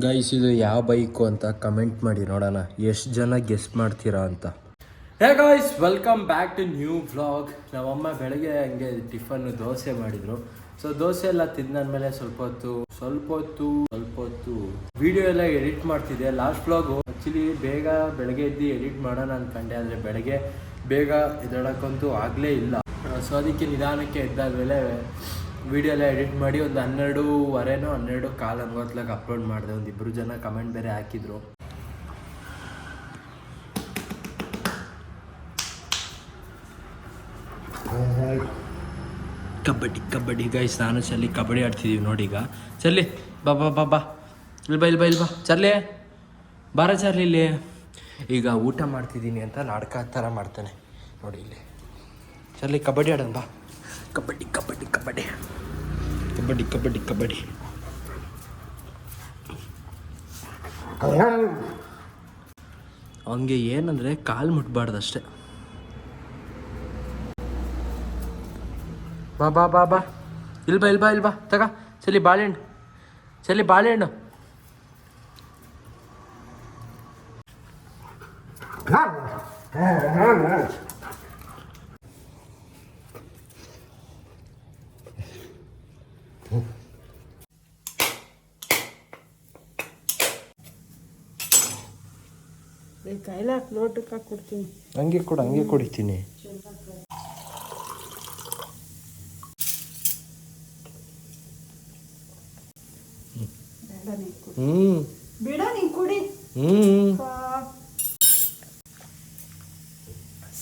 Guys ಇದು ಯಾವ bike ಅಂತ ಕಮೆಂಟ್ ಮಾಡಿ ನೋಡೋಣ. ಎಷ್ಟು ಜನ ಗೆಸ್ ಮಾಡ್ತೀರಾ ಅಂತ. Hey guys welcome back to new vlog ನಮ್ಮಮ್ಮ ಬೆಳಗ್ಗೆ ಹಂಗೆ ಟಿಫನ್ ದೋಸೆ ಮಾಡಿದ್ರು. ಸೊ ದೋಸೆ ಎಲ್ಲ ತಿಂದಾದ್ಮೇಲೆ ಸ್ವಲ್ಪ ಹೊತ್ತು ಸ್ವಲ್ಪ ಹೊತ್ತು ಸ್ವಲ್ಪ ಹೊತ್ತು ವಿಡಿಯೋ ಎಲ್ಲ ಎಡಿಟ್ ಮಾಡ್ತಿದ್ದೆ. ಲಾಸ್ಟ್ ವ್ಲಾಗು ಆ್ಯಕ್ಚುಲಿ ಬೇಗ ಬೆಳಗ್ಗೆ ಎದ್ದು ಎಡಿಟ್ ಮಾಡೋಣ ಅಂದ್ಕೊಂಡೆ ಆದರೆ ಬೆಳಗ್ಗೆ ಬೇಗ ಎದ್ದೇಳಕ್ಕಂತೂ ಆಗಲೇ ಇಲ್ಲ. ಸೊ ಅದಕ್ಕೆ ನಿಧಾನಕ್ಕೆ ಎದ್ದಾದ್ಮೇಲೆ ವಿಡಿಯೋ ಎಲ್ಲ ಎಡಿಟ್ ಮಾಡಿ ಒಂದು ಹನ್ನೆರಡೂವರೆನೋ ಹನ್ನೆರಡು ಕಾಲ್ ಅಂಗೋತ್ಲಾಗ ಅಪ್ಲೋಡ್ ಮಾಡಿದೆ. ಒಂದು ಇಬ್ಬರು ಜನ ಕಮೆಂಟ್ ಬೇರೆ ಹಾಕಿದ್ರು. ಕಬಡ್ಡಿ ಕಬಡ್ಡಿ. ಗೈಸ್ ನಾನು ಚಲ್ಲಿ ಕಬಡ್ಡಿ ಆಡ್ತಿದ್ದೀವಿ ನೋಡಿ ಈಗ. ಚಲ್ಲಿ, ಬಾ ಬಾ ಬಾ ಬಾ. ಇಲ್ಲಿ ಬಾ ಇಲ್ಲಿ ಬಾ ಇಲ್ಲಿ ಬಾ. ಚರ್ಲಿ ಬಾರ ಚರ್ಲಿ ಇಲ್ಲಿ. ಈಗ ಊಟ ಮಾಡ್ತಿದ್ದೀನಿ ಅಂತ ನಾಟಕ ಥರ ಮಾಡ್ತಾನೆ. ನೋಡಿ ಇಲ್ಲಿ. ಚರ್ಲಿ ಕಬಡ್ಡಿ ಆಡೋಣ, ಬಾ. ಕಬಡ್ಡಿ ಕಬಡ್ಡಿ ಕಬಡ್ಡಿ. ಕಬಡ್ಡಿ ಕಬಡ್ಡಿ ಕಬಡ್ಡಿ. ಅವನಿಗೆ ಏನಂದರೆ ಕಾಲು ಮುಟ್ಬಾರ್ದು ಅಷ್ಟೇ ಬಾ ಬಾ ಬಾ ಬಾ. ಇಲ್ಬಾ ಬಾ ಇಲ್ಬಾ. ಬಾ ಇಲ್ಲಿ ಬಾ ತಗ ಚಲಿ ಬಾಳೆಹಣ್ಣು. ಚಲಿ ಬಾಳೆಹಣ್ಣು. ಕೈಲ ನೋಟಕ್ಕೆ ಕೊಡ್ತೀನಿ. ಹಂಗೆ ಕೊಡು ಹಂಗೆ ಕುಡಿತೀನಿ. ಬೇಡ ನೀ ಕುಡಿ. ಬಿಡ ಪಾ.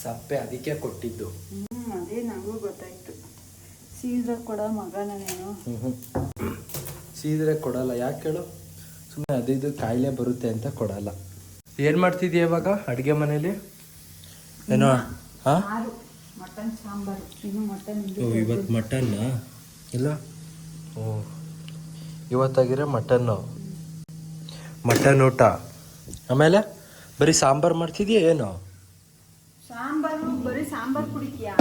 ಸಪ್ಪೆ ಅದಕ್ಕೆ ಕೊಟ್ಟಿದ್ದು. ಹ್ಮ್ ಅದೇ ನಂಗೂ ಗೊತ್ತಾಯ್ತು. ಸೀದ ಕೊಡ ಮಗನ ನೀನು ಸೀದ್ರೆ ಕೊಡಲ್ಲ. ಯಾಕೆ ಹೇಳು? ಸುಮ್ಮನೆ ಅದು ಇದು ಕಾಯಿಲೆ ಬರುತ್ತೆ ಅಂತ ಕೊಡಲ್ಲ. ಏನು ಮಾಡ್ತಿದ್ಯಾ ಇವಾಗ ಅಡುಗೆ ಮನೇಲಿ? ಏನೋ ಹಾಂ? ಮಟನ್ ಸಾಂಬಾರು. ಇನ್ನು ಮಟನ್ ಓ ಇವತ್ತು ಮಟನ್ನ? ಇಲ್ಲ? ಓ ಇವತ್ತಾಗಿರೋ ಮಟನ್ನು. ಮಟನ್ ಊಟ. ಆಮೇಲೆ ಬರೀ ಸಾಂಬಾರು ಮಾಡ್ತಿದ್ಯಾ ಏನು? ಸಾಂಬಾರು ಬರೀ ಸಾಂಬಾರು ಕುಡಿತೀಯಾ?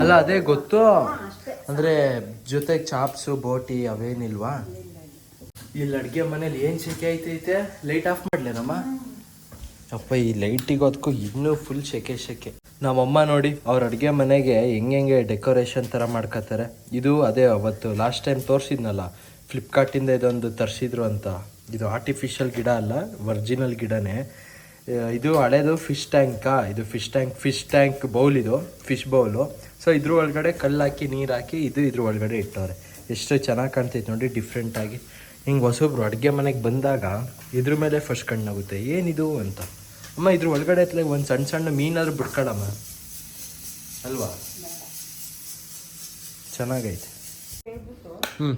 ಅಲ್ಲ ಅದೇ ಗೊತ್ತು. ಅಂದ್ರೆ ಜೊತೆಗೆ ಚಾಪ್ಸು ಬೋಟಿ ಅವೇನಿಲ್ವಾ? ಇಲ್ಲಿ ಅಡ್ಗೆ ಮನೇಲಿ ಏನ್ ಸೆಕೆ ಐತೈತೆ ಲೈಟ್ ಆಫ್ ಮಾಡ್ಲೇನಮ್ಮ? ಅಪ್ಪ ಈ ಲೈಟಿಗೆ ಅದಕ್ಕೂ ಇನ್ನೂ ಫುಲ್ ಸೆಕೆ ಸೆಕೆ ನಮ್ಮಮ್ಮ ನೋಡಿ ಅವ್ರ ಅಡುಗೆ ಮನೆಗೆ ಹೆಂಗೆಂಗೆ ಡೆಕೋರೇಷನ್ ಥರ ಮಾಡ್ಕೋತಾರೆ ಇದು ಅದೇ ಅವತ್ತು ಲಾಸ್ಟ್ ಟೈಮ್ ತೋರಿಸಿದ್ನಲ್ಲ ಫ್ಲಿಪ್ಕಾರ್ಟಿಂದ ಇದೊಂದು ತರಿಸಿದ್ರು ಅಂತ. ಇದು ಆರ್ಟಿಫಿಷಿಯಲ್ ಗಿಡ ಅಲ್ಲ ಒರಿಜಿನಲ್ ಗಿಡನೇ. ಇದು ಹಳೇದು ಫಿಶ್ ಟ್ಯಾಂಕಾ ಇದು fish tank fish tank bowl ಇದು ಫಿಶ್ ಬೌಲು ಸೊ ಇದ್ರ ಒಳಗಡೆ ಕಲ್ಲು ಹಾಕಿ ನೀರು ಹಾಕಿ ಇದು ಇದ್ರ ಒಳಗಡೆ ಇಟ್ಟವ್ರೆ. ಎಷ್ಟು ಚೆನ್ನಾಗಿ ಕಾಣ್ತೈತೆ ನೋಡಿ ಡಿಫ್ರೆಂಟಾಗಿ ಹಿಂಗೆ ಹೊಸೊಬ್ರು ಅಡುಗೆ ಮನೆಗೆ ಬಂದಾಗ ಇದ್ರ ಮೇಲೆ ಫಸ್ಟ್ ಕಣ್ಣಾಗುತ್ತೆ ಏನಿದು ಅಂತ. ಅಮ್ಮ ಇದ್ರ ಒಳಗಡೆ ಹತ್ಲಾಗ ಒಂದು ಸಣ್ಣ ಸಣ್ಣ ಮೀನಾದ್ರೂ ಬಿಡ್ಕೊಳಮ್ಮ ಅಲ್ವಾ? ಚೆನ್ನಾಗೈತೆ. ಹ್ಞೂ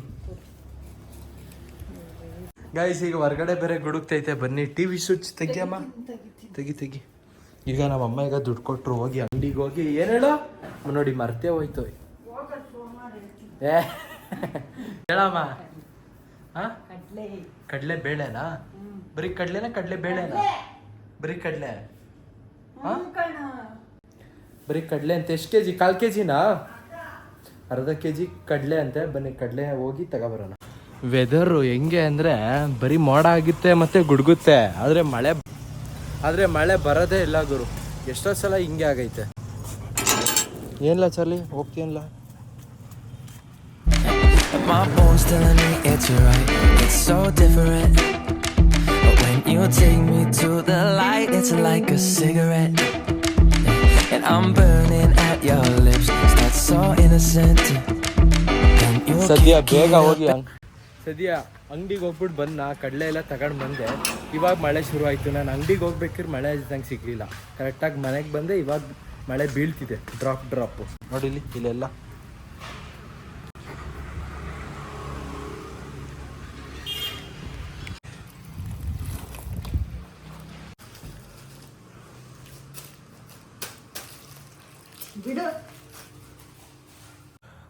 ಗೈಸ್ ಈಗ ಹೊರಗಡೆ ಬೇರೆ ಗುಡುಕ್ತೈತೆ. ಬನ್ನಿ ಟಿ ವಿ ಸ್ವಿಚ್ ತೆಗಿಯಮ್ಮ. ತೆಗಿ ತೆಗಿ ಈಗ ನಮ್ಮ ಅಮ್ಮ ಈಗ ದುಡ್ಡು ಕೊಟ್ಟರು ಹೋಗಿ ಅಂಗಡಿಗೆ ಹೋಗಿ. ಏನು ಹೇಳೋ? ನೋಡಿ ಮರ್ತೇ ಹೋಯ್ತು. ಏ. ಹೇಳಮ್ಮ. ಕಡ್ಲೆ ಬೇಳೆನಾ? ಬರೀ ಕಡಲೆನ ಕಡಲೆ ಬೇಳೆನಾ? ಬರೀ ಕಡಲೆ. ಬರೀ ಕಡಲೆ ಅಂತ ಎಷ್ಟು ಕೆ ಜಿ ಕಾಲು ಕೆ ಜಿನಾ ಅರ್ಧ ಕೆ ಜಿ ಕಡಲೆ ಅಂತೆ. ಬನ್ನಿ, ಕಡಲೆ ಹೋಗಿ ತಗೋಬರೋಣ. ವೆದರು ಹೆಂಗೆ ಅಂದರೆ ಬರೀ ಮೋಡ ಆಗುತ್ತೆ ಮತ್ತೆ ಗುಡುಗುತ್ತೆ. ಆದರೆ ಮಳೆ ಆದರೆ ಮಳೆ ಬರೋದೇ ಇಲ್ಲ ಗುರು. ಎಷ್ಟೋ ಸಲ ಹಿಂಗೆ ಆಗೈತೆ. ಏನಿಲ್ಲ Charlie ಹೋಗ್ತೀನಿಲ್ಲ My bones telling me it's right. It's so different. But when you take me to the light, it's like a cigarette. And I'm burning at your lips. It's not so innocent. And you ಸದ್ಯ keep ಬೇಗ it ಹೋಗಿ up. ಹಂಗ್ ಸದ್ಯ ಅಂಗಡಿಗೆ ಹೋಗ್ಬಿಟ್ಟು ಬಂದು ಕಡಲೆ ಎಲ್ಲ ತಗೊಂಡು ಬಂದೆ ಇವಾಗ ಮಳೆ ಶುರು ಆಯಿತು ನಾನು ಅಂಗಡಿಗೆ ಹೋಗ್ಬೇಕಿದ್ರೆ ಮಳೆ ಇದ್ದಂಗೆ ಸಿಗಲಿಲ್ಲ ಕರೆಕ್ಟಾಗಿ ಮನೆಗೆ ಬಂದೆ ಇವಾಗ ಮಳೆ ಬೀಳ್ತಿದೆ ಡ್ರಾಪ್ ಡ್ರಾಪು ಇಲ್ಲಿ ಇಲ್ಲೆಲ್ಲ. ಬಿಡು.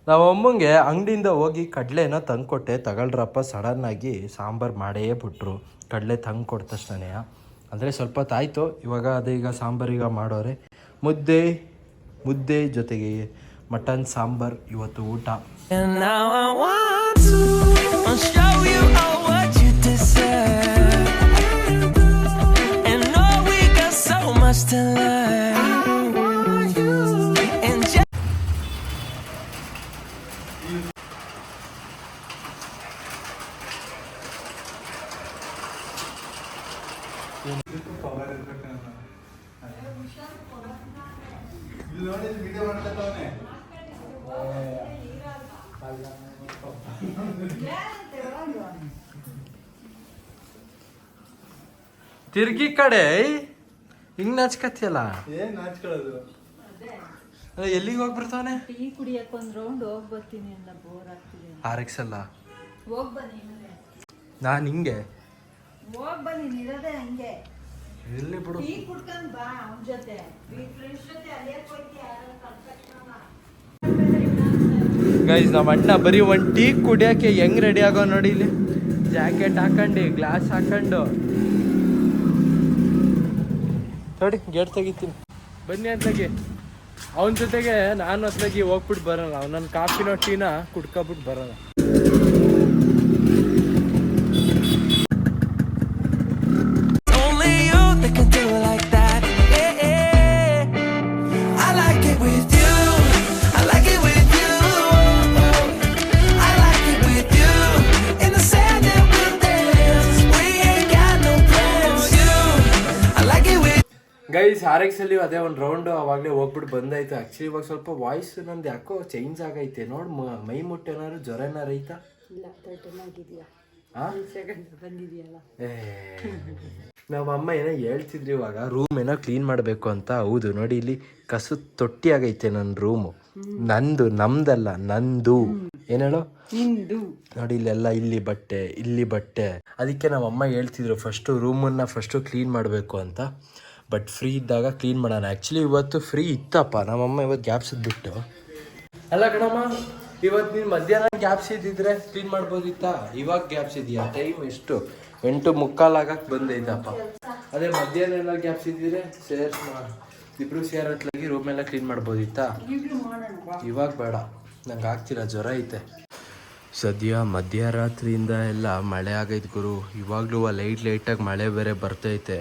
ನಾವು ಅಮ್ಮಂಗೆ ಅಂಗಡಿಯಿಂದ ಹೋಗಿ ಕಡಲೆನ ತಂದುಕೊಟ್ಟೆ ತಗೊಳ್ರಪ್ಪ ಸಡನ್ನಾಗಿ ಸಾಂಬಾರು ಮಾಡೇ ಬಿಟ್ರು. ಕಡಲೆ ತಂದು ಕೊಟ್ಟ ತಕ್ಷಣ ಅಂದರೆ ಸ್ವಲ್ಪ ತಾಯ್ತು ಇವಾಗ ಅದೇ ಈಗ ಸಾಂಬಾರೀಗ ಮಾಡೋರೆ. ಮುದ್ದೆ ಮುದ್ದೆ ಜೊತೆಗೆ ಮಟನ್ ಸಾಂಬಾರ್ ಇವತ್ತು ಊಟ And now. ತಿರ್ಗಿ ಕಡೆ ಹಿಂಗ್ ನಾಚ್ಕತಿಯಲ್ಲ? ಏನ್ ನಾಚ್ಕೊಳ್ಳೋದು. ಎಲ್ಲಿಗೆ ಹೋಗಿ ಬರ್ತಾವನೆ ಟೀ ಕುಡಿಯಕ್ಕೆ ಒಂದು ರೌಂಡ್ ಹೋಗಿ ಬರ್ತೀನಿ ಅಂತ ಬೋರ್ ಆಗ್ತಿದೆ. ಆರ್ ಎಕ್ಸ್ ಅಲ್ಲ. ಹೋಗಿ ಬನ್ನಿ ನಾನು. ಹಿಂಗೆ. ಹೋಗ್ ಬನ್ನಿ ನಿರೋದೇ ಹಂಗೆ. ಎಲ್ಲಿ ಬಿಡು. ಟೀ ಕುಡ್ಕೊಂಡು ಬಾ ಅವನ ಜೊತೆ. ಫ್ರೆಂಡ್ಸ್ ಜೊತೆ ಅಲ್ಲೇ ಹೋಯ್ತಿ ಯಾರೋ. ಗೈಸ್ ನಮ್ಮ ಅಣ್ಣ ಬರೀ ಒಂದು ಟೀ ಕುಡಿಯೋಕೆ ಹೆಂಗ್ ರೆಡಿ ಆಗೋ ನೋಡಿ ಇಲ್ಲಿ. ಜಾಕೆಟ್ ಹಾಕೊಂಡು ಗ್ಲಾಸ್ ಹಾಕೊಂಡು. ನೋಡಿ ಗೇಟ್ ತೆಗಿತೀನಿ. ಬನ್ನಿ ಅತ್ಲಾಗಿ ಅವನ ಜೊತೆಗೆ ನಾನು ಅತ್ಲಾಗಿ ಹೋಗ್ಬಿಟ್ಟು ಬರೋಣ ನನ್ನ ಕಾಫಿನ ಟೀನ ಕುಡ್ಕೊಬಿಟ್ಟು ಬರೋಣ ಆರ್ ಎಕ್ಸ್ ಅಲ್ಲಿ ಅದೇ ಒಂದು ರೌಂಡ್ ಅವಾಗಲೇ ಹೋಗ್ಬಿಟ್ಟು ಬಂದಾಯ್ತು. ಆಕ್ಚುಲಿ ಇವಾಗ ಸ್ವಲ್ಪ ವಾಯ್ಸ್ ನಂದು ಯಾಕೋ ಚೇಂಜ್ ಆಗೈತೆ. ನೋಡಿ ಮ- ಮೈ ಮುಟ್ಟ ಏನಾದ್ರು ಜ್ವರ ಏನಾರು ಐತಾ ಇಲ್ಲ ಆಗಿದ್ಯಾ? ನಮ್ಮ ಅಮ್ಮ ಏನೋ ಹೇಳ್ತಿದ್ರಿ ಇವಾಗ ರೂಮ್ ಏನೋ ಕ್ಲೀನ್ ಮಾಡಬೇಕು ಅಂತ. ಹೌದು ನೋಡಿ ಇಲ್ಲಿ ಕಸು ತೊಟ್ಟಿ ಆಗೈತೆ ನನ್ನ ರೂಮು ನಂದು ನಮ್ದಲ್ಲ ನಂದು. ಏನ್ ಹೇಳು? ನೋಡಿ ಇಲ್ಲೆಲ್ಲ ಇಲ್ಲಿ ಬಟ್ಟೆ ಇಲ್ಲಿ ಬಟ್ಟೆ. ಅದಕ್ಕೆ ನಮ್ಮ ಅಮ್ಮ ಹೇಳ್ತಿದ್ರು ಫಸ್ಟು ರೂಮನ್ನ ಫಸ್ಟು ಕ್ಲೀನ್ ಮಾಡಬೇಕು ಅಂತ. ಬಟ್ ಫ್ರೀ ಇದ್ದಾಗ ಕ್ಲೀನ್ ಮಾಡೋಣ. ಆ್ಯಕ್ಚುಲಿ ಇವತ್ತು ಫ್ರೀ ಇತ್ತಪ್ಪ. ನಮ್ಮಮ್ಮ ಇವತ್ತು ಗ್ಯಾಪ್ಸ್ ಬಿಟ್ಟು ಅಲ್ಲ ಕಣಮ್ಮ, ಇವತ್ತು ನೀನು ಮಧ್ಯಾಹ್ನ ಗ್ಯಾಪ್ಸ್ ಇದ್ದಿದ್ರೆ ಕ್ಲೀನ್ ಮಾಡ್ಬೋದಿತ್ತಾ? ಇವಾಗ ಗ್ಯಾಪ್ಸ್ ಇದೆಯಾ? ಟೈಮ್ ಎಷ್ಟು? ಎಂಟು ಮುಕ್ಕಾಲು ಆಗಕ್ಕೆ ಬಂದೈತಪ್ಪ. ಅದೇ ಮಧ್ಯಾಹ್ನ ಎಲ್ಲ ಗ್ಯಾಪ್ಸ್ ಇದ್ದಿದ್ರೆ ಸೇರ್ಸ್ ಇಬ್ರು ಸೇರತ್ಲಾಗಿ ರೂಮ್ ಎಲ್ಲ ಕ್ಲೀನ್ ಮಾಡ್ಬೋದಿತ್ತಾ? ಇವಾಗ ಬೇಡ. ನಂಗೆ ಆಗ್ತಿಲ್ಲ, ಜ್ವರ ಐತೆ. ಸದ್ಯ ಮಧ್ಯರಾತ್ರಿಯಿಂದ ಎಲ್ಲ ಮಳೆ ಆಗೈತೆ ಗುರು. ಇವಾಗಲೂ ಲೈಟ್ ಲೈಟಾಗಿ ಮಳೆ ಬೇರೆ ಬರ್ತೈತೆ.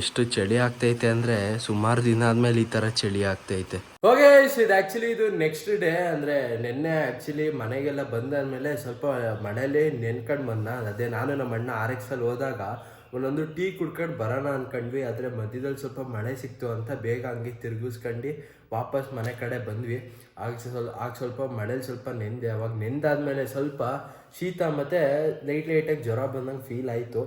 ಎಷ್ಟು ಚಳಿ ಆಗ್ತೈತೆ ಅಂದರೆ ಸುಮಾರು ದಿನ ಆದಮೇಲೆ ಈ ಥರ ಚಳಿ ಆಗ್ತೈತೆ. ಓಕೆ ಇದು ಆ್ಯಕ್ಚುಲಿ ಇದು ನೆಕ್ಸ್ಟ್ ಡೇ ಅಂದರೆ ನಿನ್ನೆ ಆ್ಯಕ್ಚುಲಿ ಮನೆಗೆಲ್ಲ ಬಂದಾದ್ಮೇಲೆ ಸ್ವಲ್ಪ ಮನೇಲಿ ನೆನ್ಕೊಂಡು ಬಂದ ಅದೇ ನಾನು ನಮ್ಮ ಅಣ್ಣ ಆರ್ ಎಕ್ಸ್ ಅಲ್ಲಿ ಹೋದಾಗ ಒಂದೊಂದು ಟೀ ಕುಡ್ಕೊಂಡು ಬರೋಣ ಅನ್ಕೊಂಡ್ವಿ. ಆದರೆ ಮಧ್ಯದಲ್ಲಿ ಸ್ವಲ್ಪ ಮಳೆ ಸಿಕ್ತು ಅಂತ ಬೇಗ ಹಂಗೆ ತಿರುಗಿಸ್ಕೊಂಡು ವಾಪಸ್ ಮನೆ ಕಡೆ ಬಂದ್ವಿ. ಆಗ ಸ್ವಲ್ಪ ಆಗ ಸ್ವಲ್ಪ ಮಳೇಲಿ ಸ್ವಲ್ಪ ನೆಂದೆ. ಅವಾಗ ನೆಂದಾದ್ಮೇಲೆ ಸ್ವಲ್ಪ ಶೀತ ಮತ್ತು ಲೈಟ್ ಲೈಟಾಗಿ ಜ್ವರ ಬಂದಂಗೆ ಫೀಲ್ ಆಯಿತು.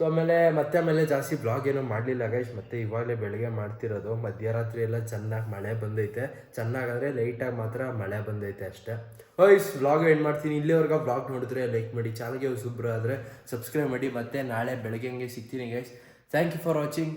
ಸೊ ಆಮೇಲೆ ಮತ್ತೆ ಆಮೇಲೆ ಜಾಸ್ತಿ ಬ್ಲಾಗ್ ಏನೂ ಮಾಡಲಿಲ್ಲ ಗೈಸ್ ಮತ್ತೆ ಇವಾಗಲೇ ಬೆಳಗ್ಗೆ ಮಾಡ್ತಿರೋದು ಮಧ್ಯರಾತ್ರಿ ಎಲ್ಲ ಚೆನ್ನಾಗಿ ಮಳೆ ಬಂದೈತೆ. ಚೆನ್ನಾಗಾದರೆ ಲೈಟಾಗಿ ಮಾತ್ರ ಮಳೆ ಬಂದೈತೆ ಅಷ್ಟೇ. ಓ ಇಸ್ ಬ್ಲಾಗ್ ಎಂಡ್ ಮಾಡ್ತೀನಿ. ಇಲ್ಲಿವರೆಗೆ ಬ್ಲಾಗ್ ನೋಡಿದ್ರೆ ಲೈಕ್ ಮಾಡಿ. ಚಾನಲ್ಗೆ ಸುಬ್ರ ಆದರೆ ಸಬ್ಸ್ಕ್ರೈಬ್ ಮಾಡಿ. ಮತ್ತೆ ನಾಳೆ ಬೆಳಗ್ಗೆ ಹಂಗೆ ಸಿಗ್ತೀನಿ guys thank you for watching